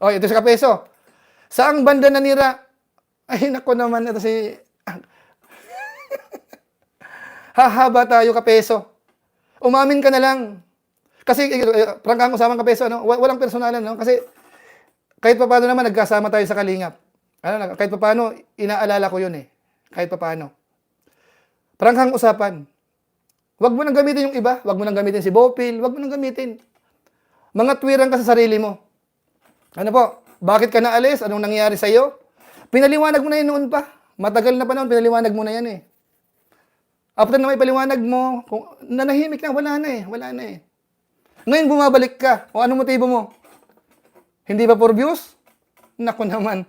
Oh, ito si Kapeso. Saang banda nanira? Ay, nako naman, ito si... Hahaba tayo, Kapeso. Umamin ka na lang. Kasi, eh, prangkang usamang Kapeso, ano? Wa- walang personalan, no? Kasi, kahit pa paano naman, nagkasama tayo sa Kalingap. Ano, kahit pa paano, inaalala ko yun eh. Kahit pa paano. Prangkang usapan. Huwag mo nang gamitin yung iba. Huwag mo nang gamitin si Bopil. Huwag mo nang gamitin. Mga tuwiran ka sa sarili mo. Ano po? Bakit ka naalis? Anong nangyari sa iyo? Pinaliwanag mo na yun noon pa. Matagal na panahon, pinaliwanag mo na yan eh. After na may paliwanag mo, kung nanahimik na, wala na eh. Wala na eh. Ngayon bumabalik ka. O anong motibo mo? Hindi ba for views? Naku naman.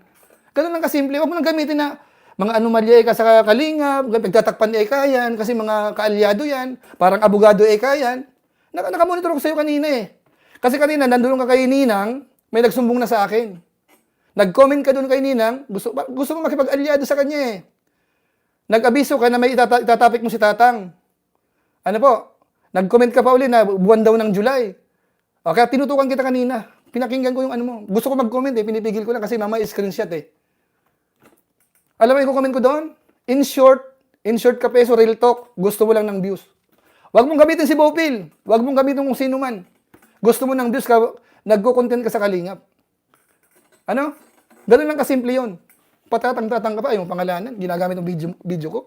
Ganun lang kasimple. Huwag mo nang gamitin na mga anomalya ka sa kalingap, pagtatakpan ni Eka yan, kasi mga kaalyado yan, parang abogado Eka yan. Naka, nakamonitor ko sa'yo kanina eh. Kasi kanina, nandun ka kay Ninang, may nagsumbong na sa akin. Nag-comment ka doon kay Ninang, gusto, gusto mo makipag-alyado sa kanya eh. Nag-abiso ka na may itata- itatapik mo si Tatang. Ano po? Nag-comment ka pa uli na buwan daw ng July. O, kaya tinutukan kita kanina. Pinakinggan ko yung ano mo. Gusto ko mag-comment eh, pinipigil ko lang kasi mama screenshot eh. Alam mo yung comment ko doon? In short, in short ka peso, real talk, gusto mo lang ng views. Huwag mong gamitin si Bopil. Huwag mong gamitin kung sino man. Gusto mo ng views, ka, nagko-content ka sa kalingap. Ano? Ganun lang kasimple yun. Patatang-tatang ka pa, yung pangalanan, ginagamit ng video, video ko.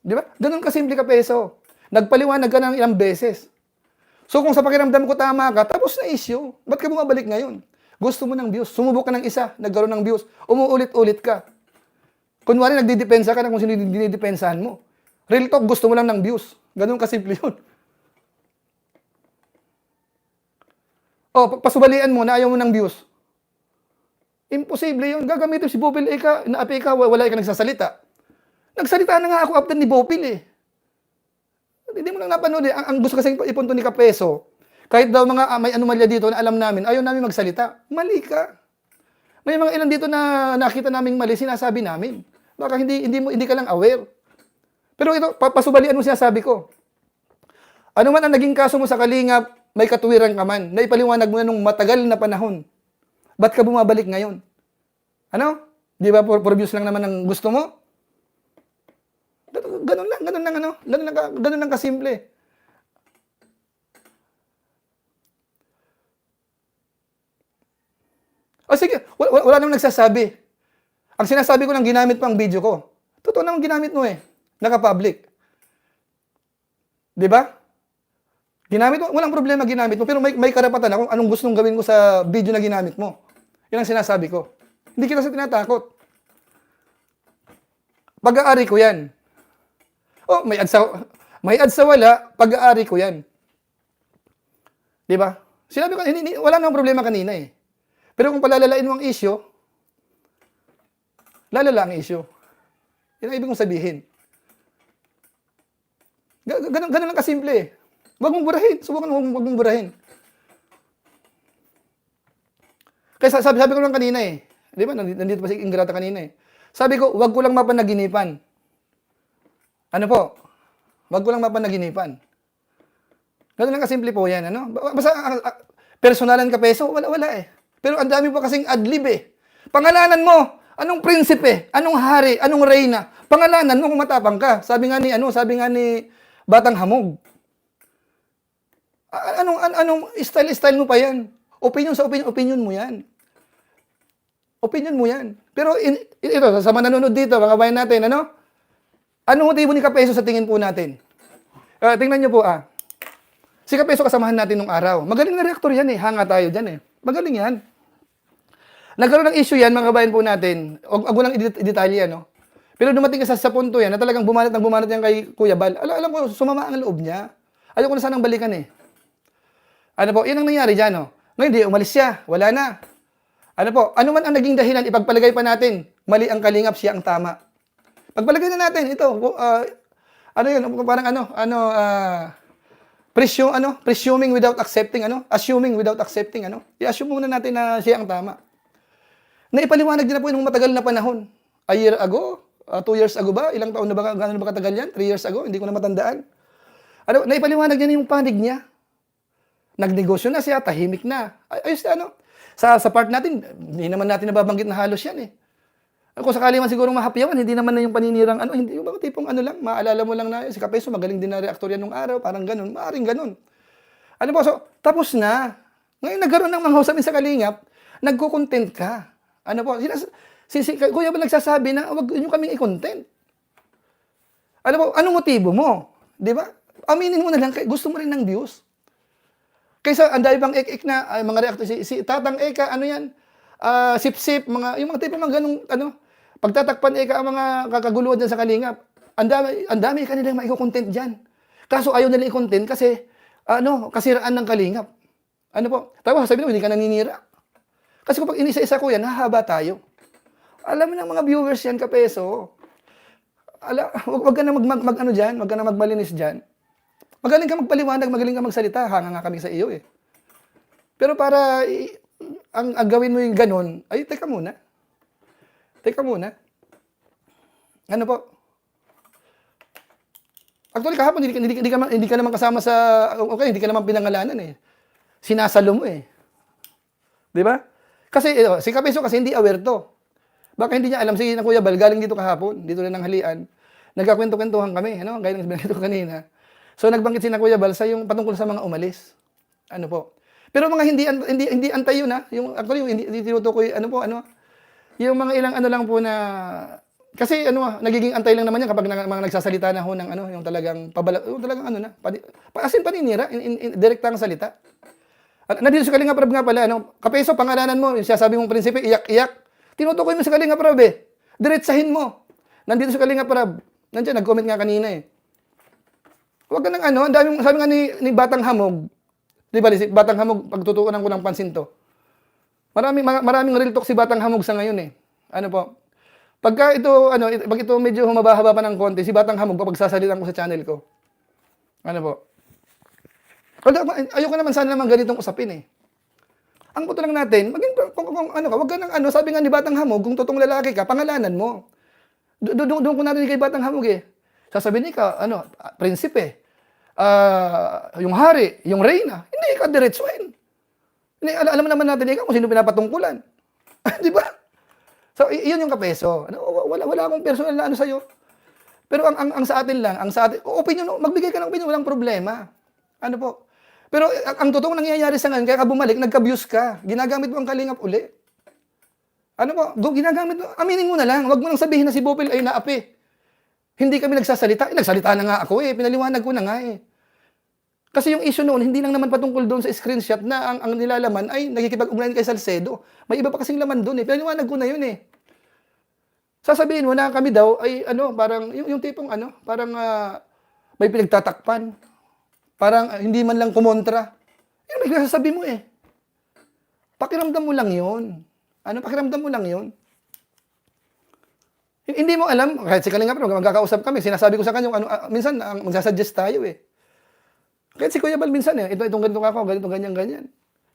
Di ba? Ganun kasimple ka peso. Nagpaliwanag ka ng ilang beses. So kung sa pakiramdam ko tama ka, tapos na issue. Ba't ka bumabalik ngayon? Gusto mo ng views. Sumubok ka ng isa, nagkaroon ng views. Umuulit-ulit ka. Kunwari nagdidepensa ka na kung sino dinidepensahan mo. Real talk, gusto mo lang ng views. Ganun kasimple yun. O, pa- pasubalian mo na ayaw mo ng views. Imposible yun. Gagamitin si Bopil, ika, naapi ka, wala ka nagsasalita. Nagsalita na nga ako after ni Bopil eh. Hindi mo lang napanood eh. Ang, ang gusto kasi ipunto ni Kapeso, kahit daw mga ah, may anomalya dito na alam namin, ayaw namin magsalita. Mali ka. May mga ilan dito na nakita naming mali, sinasabi namin. Baka hindi, hindi, mo, hindi ka lang aware. Pero ito, pa- pasubalian mo sinasabi ko. Ano man ang naging kaso mo sa Kalingap, may katuwiran ka man. Naipaliwanag mo na nung matagal na panahon. Ba't ka bumabalik ngayon? Ano? Di ba for, views lang naman ang gusto mo? Ganun lang, ganun lang ano, ganun lang, ganun lang kasimple. O sige, wala, wala, namang nagsasabi. Ang sinasabi ko lang ginamit pa ang video ko. Totoo naman ginamit mo eh. Naka-public. Di ba? Ginamit mo, walang problema ginamit mo, pero may, may karapatan ako anong gustong gawin ko sa video na ginamit mo. Yan ang sinasabi ko. Hindi kita sa tinatakot. Pag-aari ko yan. Oh, may ads sa, may ads sa wala, pag-aari ko yan. Di ba? Sinabi ko, hindi, wala namang problema kanina eh. Pero kung palalalain mo ang issue, lalala ang issue. Yan ang ibig kong sabihin. Ga- ga- Ganun, ganun lang kasimple eh. Huwag mong burahin. Subukan mo, huwag mong burahin. Kaya sa- sabi, sabi ko lang kanina eh. Di ba? Nandito, pa si Ingrata kanina eh. Sabi ko, huwag ko lang mapanaginipan. Ano po? Huwag ko lang mapanaginipan. Ganun lang kasimple po yan. Ano? Ba- Basta ah, ah, personalan ka peso, wala, wala eh. Pero ang dami pa kasing adlib eh. Pangalanan mo, anong prinsipe, anong hari, anong reyna. Pangalanan mo kung matapang ka. Sabi nga ni, ano, sabi nga ni Batang Hamog. Anong, an- anong style-style mo pa yan? Opinion sa opinion, opinion mo yan. Opinion mo yan. Pero in, in- ito, sa mga nanonood dito, mga bayan natin, ano? Anong motibo ni Kapeso sa tingin po natin? Ah, tingnan nyo po ah. Si Kapeso kasamahan natin nung araw. Magaling na reaktor yan eh. Hanga tayo dyan eh. Magaling yan. Nagkaroon ng issue yan, mga kabayan po natin. Huwag ko lang i-detalye, no? Pero dumating ka sa, sa punto yan na talagang bumanat ng bumanat yan kay Kuya Bal. Alam, alam ko, sumama ang loob niya. Ayaw ko na sanang balikan eh. Ano po, yan ang nangyari dyan, no? Ngayon, di, umalis siya. Wala na. Ano po, ano man ang naging dahilan, ipagpalagay pa natin. Mali ang kalingap, siya ang tama. Pagpalagay na natin, ito, uh, ano yun, parang ano, ano, ah, presume, ano, presuming without accepting, ano, assuming without accepting, ano, i-assume muna natin na siya ang tama. Naipaliwanag din na po nung matagal na panahon. A year ago, uh, two years ago ba? Ilang taon na ba, gano'n ba katagal yan? Three years ago? Hindi ko na matandaan. Ano, naipaliwanag niya na yung panig niya. Nagnegosyo na siya, tahimik na. Ay, ayos ano. Sa, sa part natin, hindi naman natin nababanggit na halos yan eh. Kung sakali man siguro mahapyawan, hindi naman na yung paninirang ano, hindi yung mga tipong ano lang, maalala mo lang na si Kapeso, magaling din na reaktor yan nung araw, parang ganun, maaring ganun. Ano po, so, tapos na. Ngayon nagkaroon ng mga usamin sa Kalingap, nagko-content ka. Ano po, sinas, si, si, Kuya ba nagsasabi na, wag niyo kaming i-content. Ano po, anong motibo mo? Di ba? Aminin mo na lang, gusto mo rin ng views. Kaysa ang dahil bang ek-ek na ay, mga reactor si, si Tatang Eka ano yan? Ah, sip-sip mga yung mga tipo mga ganung ano pagtatakpan Eka ang mga kakaguluhan diyan sa Kalingap. Ang dami ang dami kanilang maiko-content diyan. Kaso ayaw nila i-content kasi ano, kasiraan ng Kalingap. Ano po? Tapos sabi mo hindi ka naninira. Kasi kapag inisa-isa ko yan, hahaba tayo. Alam mo ng mga viewers yan, kapeso. Ala, wag, wag ka na mag, mag, mag ano diyan, wag ka na magmalinis diyan. Magaling ka magpaliwanag, magaling ka magsalita, hanga nga kami sa iyo eh. Pero para ang, ang gawin mo yung ganun, ay teka muna. Teka muna. Ano po? Actually kahapon hindi, hindi, hindi, ka, hindi ka naman kasama sa okay, hindi ka naman pinangalanan eh. Sinasalo mo eh. 'Di ba? Kasi eh, si Kapeso kasi hindi aware to. Baka hindi niya alam si na Kuya Bal galing dito kahapon, dito na ng halian. Nagkakwento-kwentuhan kami, ano? Gaya ng binanggit ko kanina. So nagbanggit si na Kuya Bal sa yung patungkol sa mga umalis. Ano po? Pero mga hindi hindi hindi antay yun ha. Yung actually yung hindi, hindi tinutukoy ano po ano yung mga ilang ano lang po na kasi ano ah, nagiging antay lang naman yan kapag na, mga nagsasalita na ho ng ano yung talagang pabala yung talagang ano na padi, pa, as in paninira in, in, in, direktang salita. At nandito sa Kalinga Prab nga pala, ano, kapeso, pangalanan mo, yung sinasabi mong prinsipe, iyak-iyak. Tinutukoy mo sa Kalinga Prab eh. Diretsahin mo. Nandito sa Kalinga Prab. Nandiyan, nag-comment nga kanina eh. Huwag ka ng ano, ang daming, sabi nga ni, ni Batang Hamog, di ba, si Batang Hamog, pagtutuunan ko ng pansin to. Maraming, maraming real talk si Batang Hamog sa ngayon eh. Ano po? Pagka ito, ano, pag ito medyo humaba-haba pa ng konti, si Batang Hamog, papagsasalitan ko sa channel ko. Ano po? Ayoko naman sana naman ganitong usapin eh. Ang puto lang natin, maging kung, kung, kung ano ka, wag ka ng ano, sabi nga ni Batang Hamog, kung totoong lalaki ka, pangalanan mo. Do- do- Doon ko narinig kay Batang Hamog eh. Sasabihin ka, ano, prinsipe, ah, yung hari, yung reyna, hindi ka diretsuhin. Hindi, al- alam naman natin ikaw kung sino pinapatungkulan. Di ba? So, yun yung kapeso. Ano, wa- wala, wala akong personal na ano sa'yo. Pero ang, ang, ang sa atin lang, ang sa atin, opinion, magbigay ka ng opinion, walang problema. Ano po? Pero ang, ang totoong nangyayari sa ngayon, kaya ka bumalik, nagka-views ka. Ginagamit mo ang kalingap uli. Ano po? Ginagamit mo. Aminin mo na lang. Huwag mo nang sabihin na si Bopil ay naapi. Hindi kami nagsasalita. Eh, nagsalita na nga ako eh. Pinaliwanag ko na nga eh. Kasi yung issue noon, hindi lang naman patungkol doon sa screenshot na ang, ang nilalaman ay nakikipag-ugnayan kay Salcedo. May iba pa kasing laman doon eh. Pinaliwanag ko na yun eh. Sasabihin mo na kami daw ay ano, parang yung, yung tipong ano, parang ah, may pinagtatakpan. Parang ah, hindi man lang kumontra. Yun may sasabi mo eh. Pakiramdam mo lang yun. Ano, pakiramdam mo lang yun. Hin- Hindi mo alam, kahit si Kalinga Prab, magkakausap kami, sinasabi ko sa kanya, ano, ah, minsan, ang magsasuggest tayo eh. Kahit si Kuya Bal minsan eh, ito, itong ganito ako, ganito, ganyan, ganyan.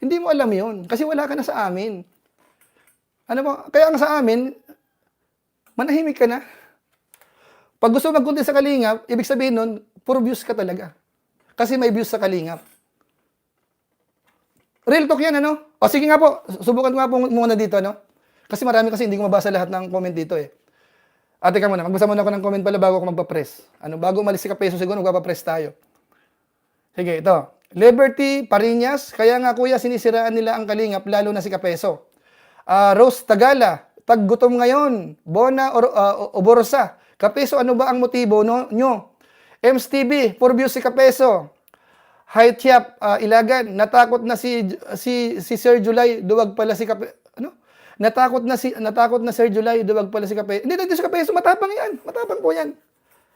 Hindi mo alam yun, kasi wala ka na sa amin. Ano mo, kaya ang sa amin, manahimik ka na. Pag gusto mo mag sa Kalingap, ibig sabihin nun, puro views ka talaga. Kasi may views sa Kalingap. Real talk yan, ano? O sige nga po, subukan ko nga po muna dito, ano? Kasi marami kasi hindi ko mabasa lahat ng comment dito eh. Ate ka muna, magbasa muna ako ng comment pala bago ako magpa-press. Ano, bago umalis si Kapeso siguro, magpapapress tayo. Sige, ito. Liberty Pariñas, kaya nga kuya sinisiraan nila ang kalingap, lalo na si Kapeso. Ah, Rose Tagala, pag gutom ngayon, Bona or, ah, Oborosa, Kapeso, ano ba ang motibo no, nyo? Ems for views si Kapeso. Hi Tiap, ah, Ilagan, natakot na si si si Sir July, duwag pala si Kape, ano? Natakot na si natakot na Sir July, duwag pala si Kape. Hindi hindi si Kapeso, matapang 'yan. Matapang po 'yan.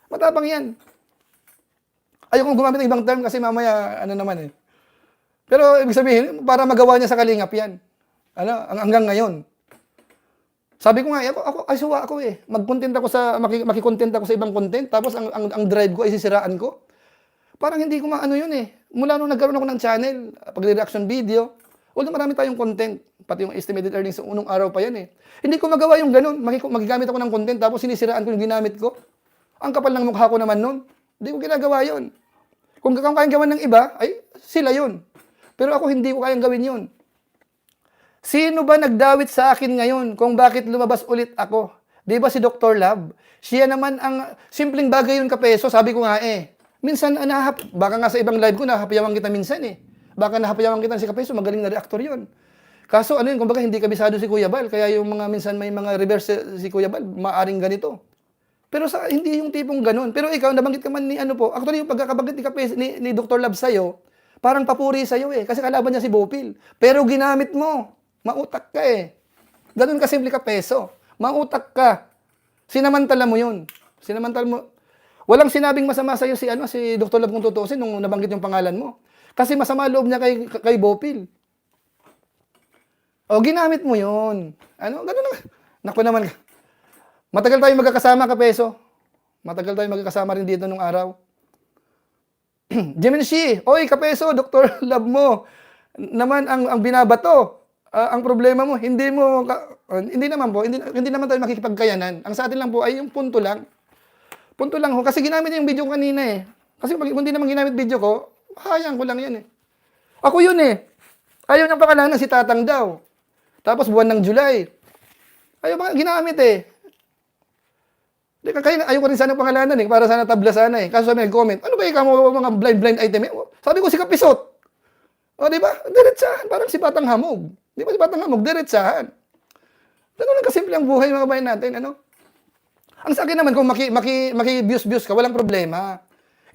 Matapang 'yan. Ayokong gumamit ng ibang term kasi mamaya ano naman eh. Pero ibig sabihin, para magawa niya sa kalingap 'yan. Ano, ang- hanggang ngayon. Sabi ko nga, ako, ako ay suwa ako eh. Mag-content ako sa maki, maki-content ako sa ibang content tapos ang, ang ang drive ko ay sisiraan ko. Parang hindi ko maano yun eh. Mula nung nagkaroon ako ng channel, pag-reaction video, although marami tayong content, pati yung estimated earnings sa unong araw pa yan eh. Hindi ko magawa yung ganun. Magigamit ako ng content tapos sinisiraan ko yung ginamit ko. Ang kapal ng mukha ko naman nun. Hindi ko ginagawa yun. Kung kung kayang gawan ng iba, ay sila yun. Pero ako hindi ko kayang gawin yun. Sino ba nagdawit sa akin ngayon kung bakit lumabas ulit ako? Di ba si Dr. Love? Siya naman ang simpleng bagay yun kapeso, sabi ko nga eh. Minsan, ah, nahap, baka nga sa ibang live ko, nahapayawan kita minsan eh. Baka nahapayawan kita si kapeso, magaling na reactor yun. Kaso ano yun, kumbaga hindi kabisado si Kuya Bal, kaya yung mga minsan may mga reverse si Kuya Bal, maaring ganito. Pero sa hindi yung tipong ganun. Pero ikaw, nabanggit ka man ni ano po, actually yung pagkakabanggit ni, Kapes, ni, ni Dr. Love sa'yo, parang papuri sa'yo eh, kasi kalaban niya si Bopil. Pero ginamit mo, mautak ka eh. Ganun kasimple ka peso. Mautak ka. Sinamantala mo yun. Sinamantala mo. Walang sinabing masama sa'yo si, ano, si Dr. Love kung tutuusin nung nabanggit yung pangalan mo. Kasi masama loob niya kay, kay Bopil. O, ginamit mo yun. Ano? Ganun na. Naku naman. Matagal tayo magkakasama, kapeso. Matagal tayo magkakasama rin dito nung araw. Jiminshi, oy kapeso, Dr. Love mo. Naman ang ang binabato. Ah, ang problema mo, hindi mo ah, hindi naman po, hindi, hindi naman tayo makikipagkayanan. Ang sa atin lang po ay yung punto lang. Punto lang ho kasi ginamit yung video kanina eh. Kasi pag hindi naman ginamit video ko, hayang ko lang yan eh. Ako yun eh. Ayaw niyang pakalanan si Tatang daw. Tapos buwan ng July. Ayaw ba ginamit eh. Kaya ayaw ko rin sana pangalanan eh, para sana tabla sana eh. Kaso sabi nag-comment, ano ba ikaw mga blind-blind item eh? Sabi ko si Kapisot. O, di ba? Diretsahan. Parang si Batang Hamog. Di ba si Batang Hamog? Diretsahan. Ganun lang kasimple ang buhay mga kabayan natin, ano? Ang sa akin naman, kung maki, maki, maki-views-views ka, walang problema.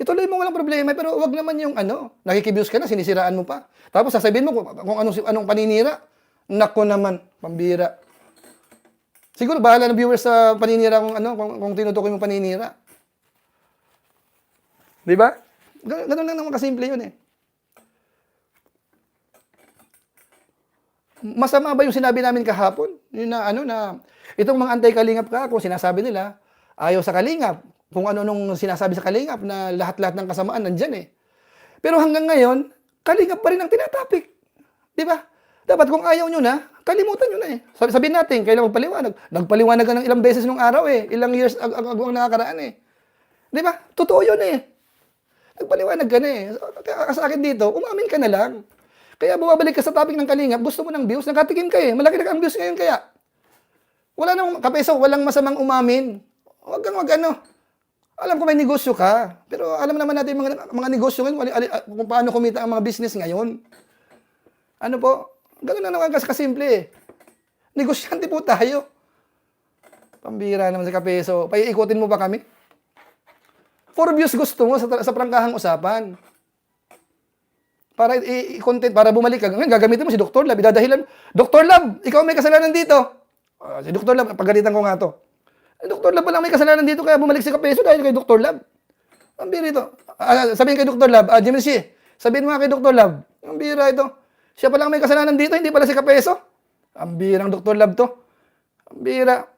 Ituloy mo walang problema, pero wag naman yung ano, nakikibiyos ka na, sinisiraan mo pa. Tapos sasabihin mo kung, kung anong, anong paninira. Nako naman, pambira. Siguro bahala ng viewers sa paninira kung ano, kung, kung tinutukoy mo paninira. Di ba? Ganun lang naman kasimple yun eh. Masama ba yung sinabi namin kahapon? Yun na ano na, itong mga anti-kalingap ka, kung sinasabi nila, ayaw sa kalingap. Kung ano nung sinasabi sa kalingap na lahat-lahat ng kasamaan nandyan eh. Pero hanggang ngayon, kalingap pa rin ang tinatapik. Di ba? Dapat kung ayaw nyo na, kalimutan nyo na eh. Sabi, sabihin natin, kailan magpaliwanag. Nagpaliwanag ka ng ilang beses nung araw eh. Ilang years ag ag ang nakakaraan eh. Di ba? Totoo yun eh. Nagpaliwanag ka na eh. Sa akin dito, umamin ka na lang. Kaya bumabalik ka sa topic ng kalingap, gusto mo ng views, nakatikim ka eh. Malaki na ang views ngayon kaya. Wala nang, kapeso, walang masamang umamin. Huwag kang wag ano. Alam ko may negosyo ka, pero alam naman natin mga, mga negosyo ngayon, ali- ali- kung paano kumita ang mga business ngayon. Ano po? Ganun na naman kasi kasimple eh. Negosyante po tayo. Pambira naman sa kapeso. Paiikutin mo ba kami? For views gusto mo sa, sa prangkahang usapan. Para i-content, para bumalik ka. Ngayon, gagamitin mo si Dr. Lab. Idadahilan, Dr. Lab, ikaw may kasalanan dito. Ah, si Dr. Lab, pagalitan ko nga to. Eh, Dr. Lab lang may kasalanan dito, kaya bumalik si Kapeso dahil kay Dr. Lab. Ang bira ito. Ah, sabihin kay Dr. Lab, ah, Jimmy C, sabihin mo nga kay Dr. Lab, ang bira ito. Siya pa lang may kasalanan dito, hindi pala si Kapeso. Ang birang Dr. Lab to. Ang bira.